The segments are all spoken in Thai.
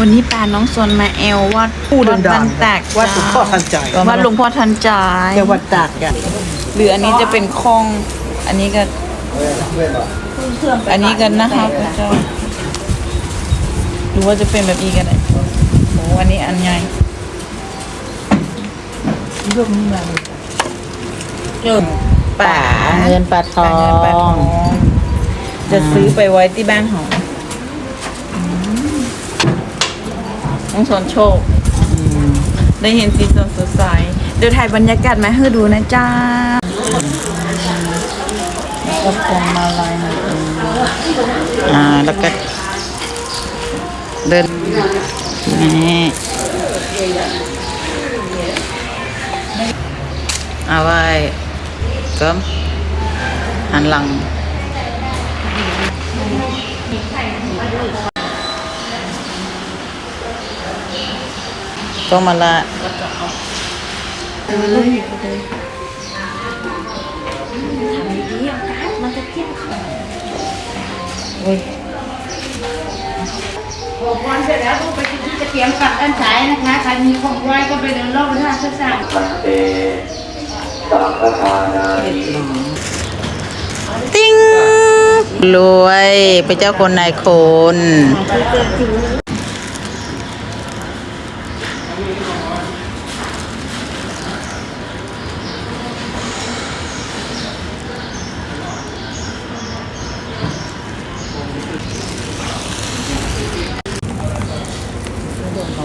วันนี้ปาน้องซนมาแอลวัดผู้ดังวัดๆบันแตกวัดหลวงพ่อทันใจวัดหลวงพ่อทันใจจังหวัดตากอะหรืออันนี้จะเป็นคลอง อันนี้ก็ อันนี้กันนะคะพระเจ้าหรือว่าจะเป็นแบบนี้กันเลยโอ้อันนี้อันใหญ่เรื่องนี้มาเริ่มป่าเงินปลาทอป่าเงินป่าทงองจะซื้อไปไว้ที่บ้านหอม น้องสนโชค ได้เห็นสีสันสดใส เดี๋ยวถ่ายบรรยากาศมาให้ดูนะจ้าก็พวงมาลัยนะอ่า แล้วก็เดินนี่เอาไว้ก็หันหลัง ก็มาละบอกวันเสร็จแล้วต้องไปที่จะเตรียมกลับด้านซ้ายนะคะใครมีของไหว้ก็ไปเดินรอบพระธาตุเพื่อสร้างติ้งรวยเป็นเจ้าคนนายคน เข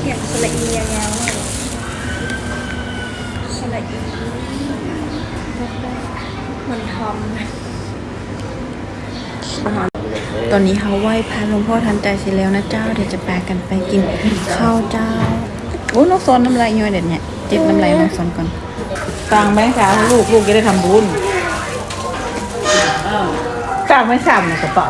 ียสละอียาวๆเลยสละอีมันทอมตอนนี้เขาไหว้พระหลวงพ่อทันใจเสร็จแล้วนะเจ้า เดี๋ยวจะแปลกันไปกินข้าวเจ้า โอ้น้องซอนน้ำลายย้อยเด็ดเนี่ยเจ็บน้ำลายน้องซอนก่อนตังแบงค์สาวลูกลูกจะได้ทำบุญตังไม่ซ้ำนะกระเป๋า